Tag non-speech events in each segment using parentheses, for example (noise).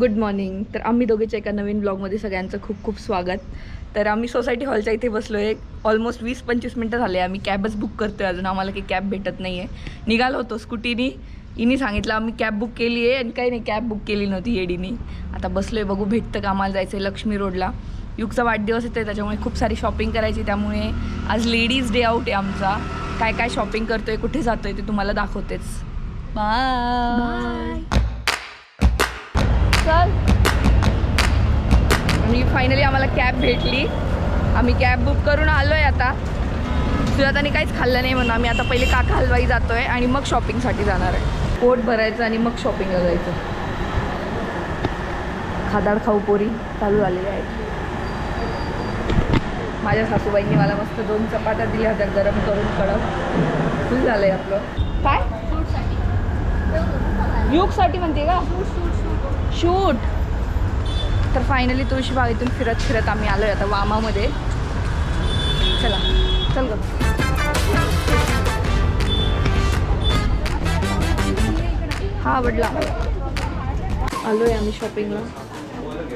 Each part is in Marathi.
गुड मॉर्निंग तर आम्ही दोघेच्या एका नवीन ब्लॉगमध्ये सगळ्यांचं खूप खूप स्वागत. तर आम्ही सोसायटी हॉलच्या इथे बसलो आहे ऑलमोस्ट वीस पंचवीस मिनटं झाले. आम्ही कॅबच बुक करतो आहे अजून. आम्हाला काही कॅब भेटत नाही आहे निघालो होतो स्कूटीनी. इनी सांगितलं आम्ही कॅब बुक केली आहे. आणि काही नाही कॅब बुक केली नव्हती येडीनी. आता बसलो आहे बघू भेटतं का आम्हाला जायचं आहे लक्ष्मी रोडला. युगचा वाढदिवस येतो आहे त्याच्यामुळे खूप सारी शॉपिंग करायची त्यामुळे आज लेडीज डे आउट आहे आमचा. काय काय शॉपिंग करतो आहे कुठे जातो आहे ते तुम्हाला दाखवतेच. बाय चल आणि फायनली आम्हाला कॅब भेटली. आम्ही कॅब बुक करून आलो आहे आता. सुजाताने काहीच खाल्लं नाही म्हणून आम्ही आता पहिले काका हलवाई जातो आहे आणि मग शॉपिंगसाठी जाणार आहे. पोट भरायचं आणि मग शॉपिंगला जायचं. खादाड खाऊ पोरी चालू झालेल्या आहेत. माझ्या सासूबाईंनी मला मस्त दोन चपात्या दिल्या होत्या गरम करून कडक. फुल झालंय आपलं. काय? युगसाठी म्हणते का? शूट. तर फायनली तुळशी इथून फिरत फिरत आम्ही आलोय आता वामामध्ये. चला चल ग. हा आवडला. आलो आहे आम्ही शॉपिंगला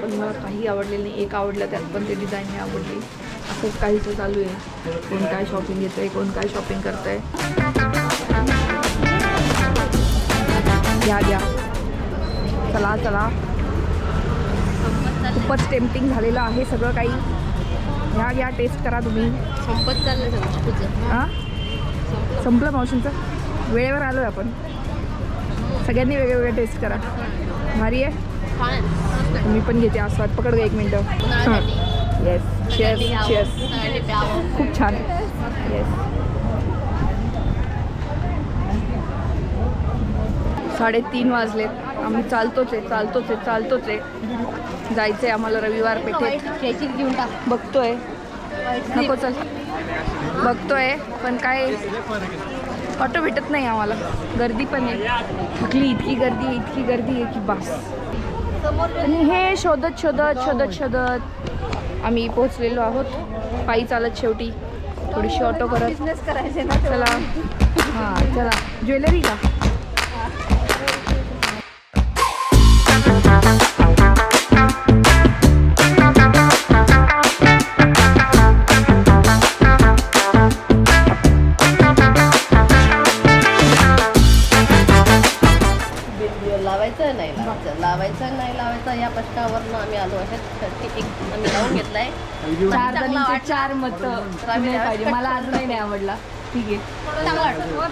पण मला काही आवडलेलं नाही. एक आवडलं त्यात पण ते डिझाईन नाही आवडली. असंच काहीच चालू आहे. कोण काय शॉपिंग घेतंय कोण काय शॉपिंग करतंय. घ्या घ्या चला चला. खूपच टेम्पटिंग झालेलं आहे सगळं काही. घ्या घ्या टेस्ट करा तुम्ही. संपत चाललं हां? संपलं मावशींचं? वेळेवर आलो आहे आपण. सगळ्यांनी वेगवेगळं टेस्ट करा. भारी आहे. मी पण घेते आस्वाद. पकड ग एक मिनटं. उन्हाळ्यासाठी. येस चेस चेस प्यावं. खूप छान. येस साडेतीन वाजलेत आम्ही चालतोच आहे चालतोच आहे चालतोच आहे. जायचं आहे आम्हाला रविवार पेठेत. घेऊन टाक बघतोय. नको चल. बघतोय पण काय? ऑटो भेटत नाही आम्हाला. गर्दी पण आहे. थकली इतकी गर्दी आहे इतकी गर्दी आहे की बस. आणि हे शोधत शोधत शोधत शोधत. आम्ही पोहोचलेलो आहोत. पायी चालत शेवटी. थोडीशी ऑटो करत. बिझनेस करायचे ना चला. हां चला. ज्वेलरी का लावायचं नाही लावायचं. लावायचं नाही लावायचं या प्रश्नावरनं आम्ही आलो आहे आम्ही लावून घेतलाय. चार. चार मत पाहिजे. मला अजूनही नाही आवडला. ठीक आहे. चांगला वाटतो.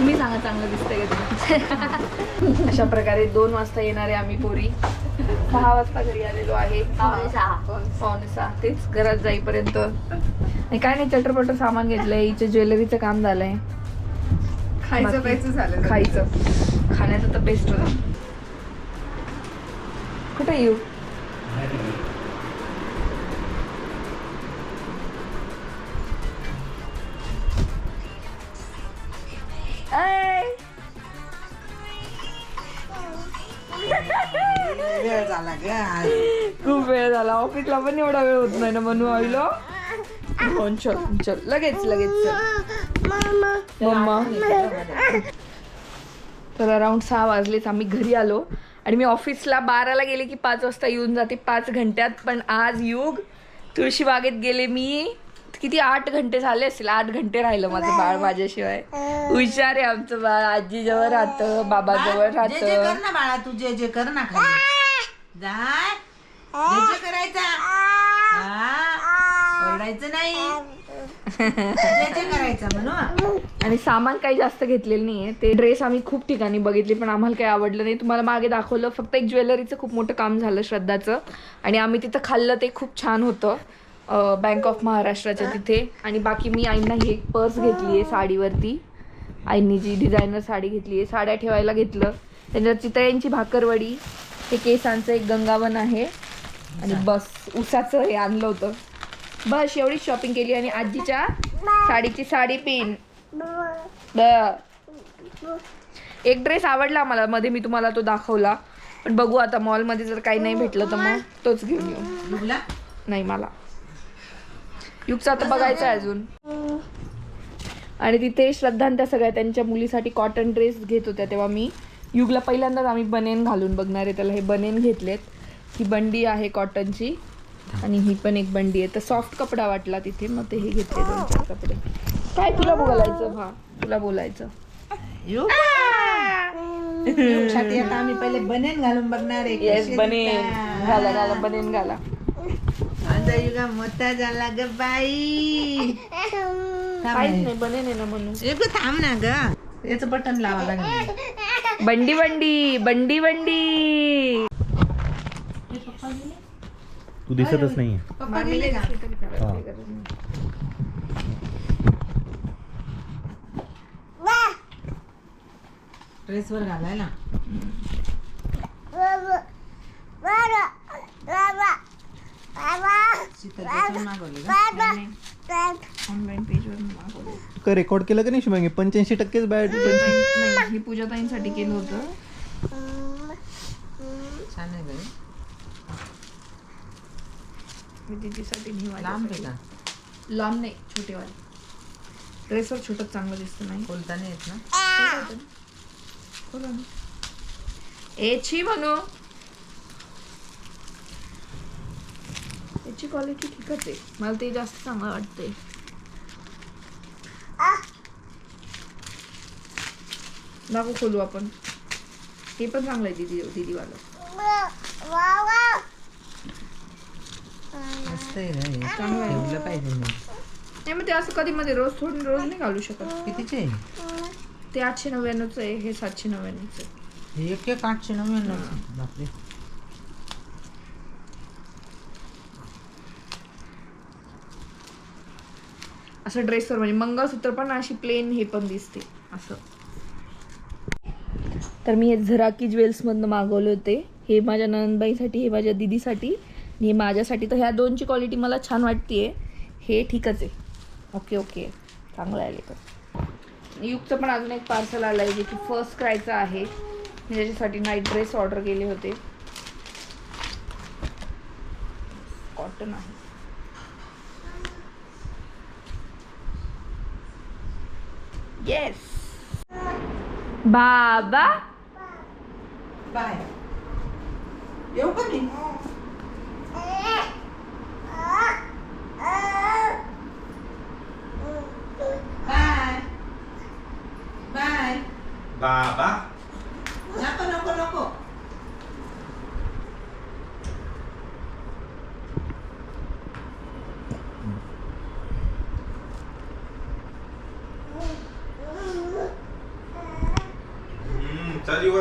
तुम्ही सांगा चांगलं दिसतंय का तुम्ही (laughs) अशा प्रकारे दोन वाजता येणारे आम्ही पोरी. सहा वाजता घरी आलेलो आहे. पावणे सहा. तेच घरात जाईपर्यंत. आणि काय नाही चटरपटर सामान घेतलंय. हिचं ज्वेलरीचं काम झालंय. खायचं प्यायचं झालं खायचं. खाण्याचं तर बेस्ट होतं. कुठे येऊ वेळ झाला ग आज. खूप वेळ झाला. ऑफिसला पण एवढा वेळ होत नाही ना म्हणून आईलो हो चल चल. लगेच लगेच चल. मम्मा. तर अराउंड सहा वाजलेच आम्ही घरी आलो. आणि मी ऑफिसला बाराला गेले की पाच वाजता येऊन जाते. पाच घंट्यात. पण आज युग. तुळशी बागेत गेले मी. किती आठ घंटे झाले असतील. आठ घंटे राहिलं माझं बाळ माझ्याशिवाय. हुशार आहे आमचं बाळ. आजी जवळ राहतं बाबा जवळ जे जे कर राहतं. ना बाळा तू जे जे कर ना खाली. जाय करायचा? हा, ओरडायचं नाही? करायचं आणि सामान काही जास्त घेतलेलं नाहीये. ते ड्रेस आम्ही खूप ठिकाणी बघितले पण आम्हाला काही आवडलं नाही. तुम्हाला मागे दाखवलं फक्त एक ज्वेलरीचं खूप मोठं काम झालं श्रद्धाचं. आणि आम्ही तिथं खाल्लं ते खूप छान होतं. बँक ऑफ महाराष्ट्राच्या तिथे. आणि बाकी मी आईंना ही एक पर्स घेतली आहे साडीवरती. आईंनी जी डिझायनर साडी घेतली आहे साड्या ठेवायला घेतलं. त्याच्यावर चितळ्यांची भाकरवडी हे केसांचं एक गंगावन आहे. आणि बस उसाचं हे आणलं होतं. बस एवढीच शॉपिंग केली आणि आजीच्या साडीची साडी पिन. एक ड्रेस आवडला मला मध्ये मी तुम्हाला तो दाखवला. पण बघू आता मॉलमध्ये जर काही नाही भेटलं तर मग तोच घेऊन येऊ. नाही मला. युगचा आता बघायचं आहे अजून. आणि तिथे श्रद्धा आणि त्या सगळ्या त्यांच्या मुलीसाठी कॉटन ड्रेस घेत होत्या तेव्हा मी. युगला पहिल्यांदाच आम्ही बनेन घालून बघणार आहे. त्याला हे बनेन घेतलेत. ही बंडी आहे कॉटनची. आणि ही पण एक बंडी आहे. तर सॉफ्ट कपडा वाटला तिथे. मग ते हे घेतले दोन चार कपडे. काय तुला बोलायचं? हा तुला बोलायचं. आता आम्ही पहिले बनेन घालून बघणार आहे. येस बनेन. दिसतात. घाला घाला बनेन घाला. युगा मोठा झाला ग बाई. (laughs) थांब काहीच आहे. नाही बनेन आहे ना म्हणून. युग थांब ना ग. याचं बटन लावा लागेल. बंडी बंडी बंडी बंडी। तू दिसतच नाहीये. पप्पा गेले का? हा. ड्रेसवर घालायला. शीतल त्याच्यावर मागवली का? रेकॉर्ड केलं का नाही शुभांगी? पंच्याऐंशी टक्केच बॅट नाही ही पूजा ताईंसाठी केलं होतं. छान आहे गं मी तिच्यासाठी लांब. आहे का? लांब नाही छोटेवाले. ड्रेसवर छोटं चांगलं दिसतं नाही? खोलता नाही येत ना? खोला ना. ए छी म्हणू. याची क्वालिटी ठीकच आहे. मला ते जास्त चांगलं वाटतंय. नको खोलू आपण. हे पण चांगलं आहे दीदी दीदीवालं. मस्त आहे हे. चांगलं आहे. ठेवलं पाहिजे मी नाही मग ते असं कधी मध्ये रोज थोडी रोज नाही घालू शकत. कितीचे आहे? ते आठशे नव्याण्णवचं आहे हे सातशे नव्याण्णवचं आहे. हे एक एक आठशे नव्याण्णव बापरे. असं ड्रेसवर म्हणजे मंगळसूत्र पण अशी प्लेन हे पण दिसते असं. तर मी हे झराकी ज्वेल्समधनं मागवले होते. हे माझ्या नंदबाईसाठी हे माझ्या दिदीसाठी आणि हे माझ्यासाठी. तर ह्या दोनची क्वालिटी मला छान वाटते हे ठीकच आहे. ओके ओके चांगलं आले तर युगचं पण अजून एक पार्सल आलं आहे जे की फर्स्ट क्रायचं आहे. मी त्याच्यासाठी नाईट ड्रेस ऑर्डर केले होते. कॉटन आहे. Yes. Baba. Vai. Eu comi. Bye. Bye. Baba.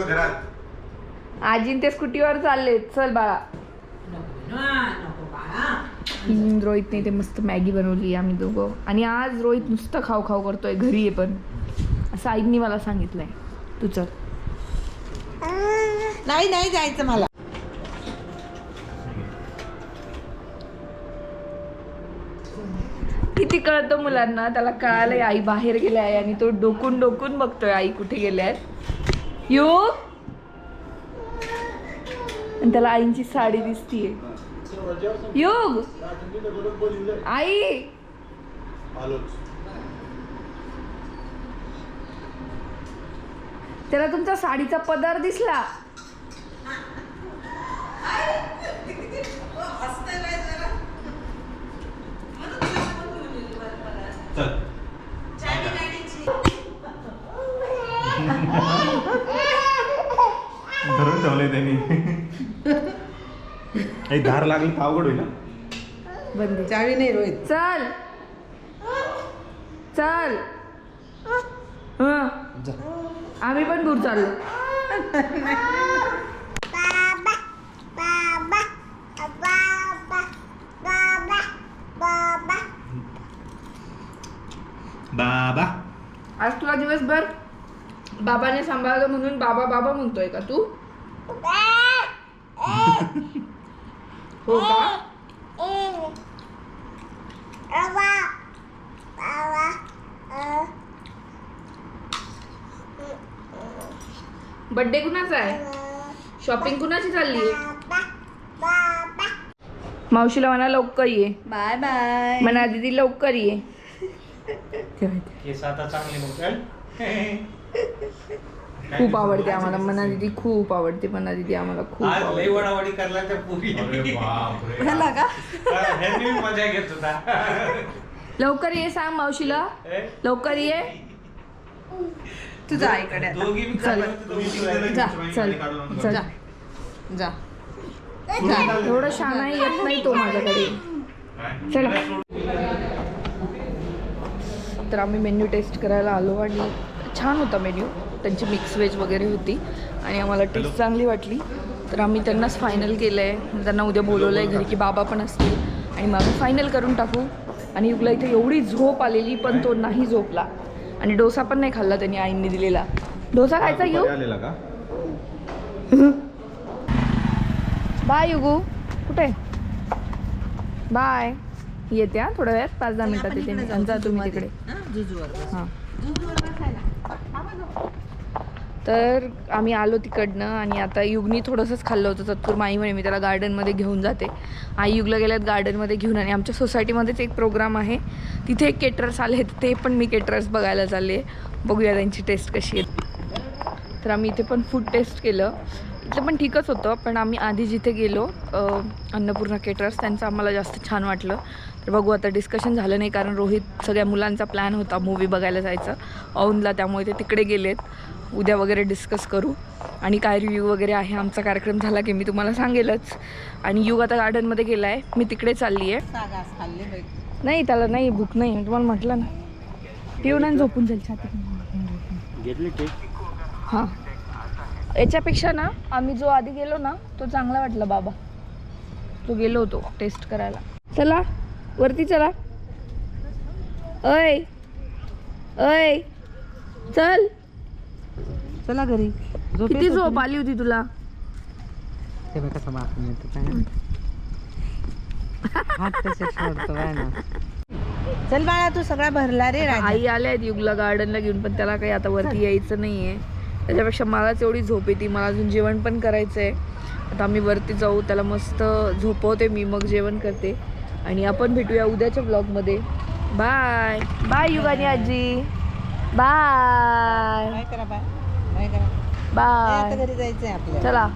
घरात. आजीन ते स्कूटीवर चालले चल बाळा. रोहितने ते मस्त मॅगी बनवली आम्ही दोघं. आणि आज रोहित नुसतं खाऊ खाऊ करतोय घरी आहे पण. असं आईंनी मला सांगितलंय. तू चल. नाही नाही जायचं मला. किती कळतं मुलांना? त्याला कळालंय आई बाहेर गेल्या आहे आणि तो डोकून डोकून बघतोय आई कुठे गेल्या आहेत यू. आणि त्याला आईंची साडी दिसतीये. युग आई. त्याला तुमचा साडीचा पदर दिसला चल ठेवलंय त्यांनी. एक धार लागली तर अवघड होईल ना बंदी. चावी नाही रोहित. चल. चल. हं. आम्ही पण दूर चाललो. बाबा. आज तुला दिवसभर बाबाने सांभाळलं म्हणून बाबा बाबा म्हणतोय का तू? हो का? बर्थडे कुणाचा आहे? शॉपिंग कुणाची चालली आहे? मावशीला म्हणा लवकर ये. Bye bye. म्हणा दीदी लवकर ये. (laughs) केस आता चांगले (laughs) खूप आवडते आम्हाला. मना दिदी खूप आवडते. मना दिदी आम्हाला खूप आज लई आवडते वडावडी करला त्या पुरी. ह्याला का? ह्यांनी मजा घेत होता. लवकर ये सांग मावशीला? लवकर ये. तुझा आईकडे आता. दोघी बी चल. जा, चल. चल जा. जा. एवढं शानाही येत नाही तो माझ्याकडे. चला. तर आम्ही मेन्यू टेस्ट करायला आलो आणि छान होता मेन्यू. त्यांची मिक्स व्हेज वगैरे होती. आणि आम्हाला टेस्ट चांगली वाटली. तर आम्ही त्यांनाच फायनल केलं आहे त्यांना उद्या बोलवलं आहे घरी की बाबा पण असतील. आणि मग आम्ही फायनल करून टाकू. आणि युगला इथे एवढी झोप आलेली पण तो नाही. झोपला. आणि डोसा पण नाही खाल्ला त्यांनी आईंनी दिलेला. डोसा खायचा येऊ? आलेला का? बाय युगू. कुठे? बाय. येते हा थोड्या वेळात. पाच दहा मिनिटात येते तुम्ही तिकडे. हां तर आम्ही आलो तिकडनं आणि आता युगनी थोडंसंच खाल्लं होतं. तत्पूर माई म्हणे मी त्याला गार्डनमध्ये घेऊन जाते. आई युगला गेल्यात गार्डनमध्ये घेऊन आणि आमच्या सोसायटीमध्येच एक प्रोग्राम आहे. तिथे एक केटरर्स आले आहेत. ते पण मी केटरर्स बघायला चालले बघूया त्यांची टेस्ट कशी आहे. तर आम्ही इथे पण फूड टेस्ट केलं. इथलं पण ठीकच होतं पण आम्ही आधी जिथे गेलो अन्नपूर्णा केटरर्स त्यांचं आम्हाला जास्त छान वाटलं. तर बघू आता डिस्कशन झालं नाही कारण रोहित सगळ्या मुलांचा प्लॅन होता मूवी बघायला जायचं. औनला त्यामुळे ते तिकडे गेलेत. उद्या वगैरे डिस्कस करू. आणि काय रिव्ह्यू वगैरे आहे आमचा कार्यक्रम झाला की मी तुम्हाला सांगेलच. आणि युग आता गार्डनमध्ये गेला आहे मी तिकडे चालली आहे. नाही त्याला नाही भूक नाही. मी तुम्हाला म्हटलं ना. पिऊन आणि झोपून जाईल छाती हां. याच्यापेक्षा ना आम्ही जो आधी गेलो ना तो चांगला वाटला बाबा. तो गेलो होतो टेस्ट करायला. चला वरती चला. अय अय चल. चला घरी. झोप किती झोप आली होती तुला? ते बघ कसं माफून येतो हात तसे सोडतो काय ना चल बाळा तू सगळा भरला रे राजा. आई आल्या आहेत युगला गार्डनला घेऊन पण त्याला काही आता वरती यायचं नाही आहे त्याच्यापेक्षा मलाच एवढी झोप येते. मला अजून जेवण पण करायचं आहे आता आम्ही वरती जाऊ त्याला मस्त झोपवते मी मग जेवण करते. आणि आपण भेटूया उद्याच्या ब्लॉगमध्ये बाय बाय युगानी आजी. बाय काय करा बाय बाय. घरी जायचंय आपल्याला. चला.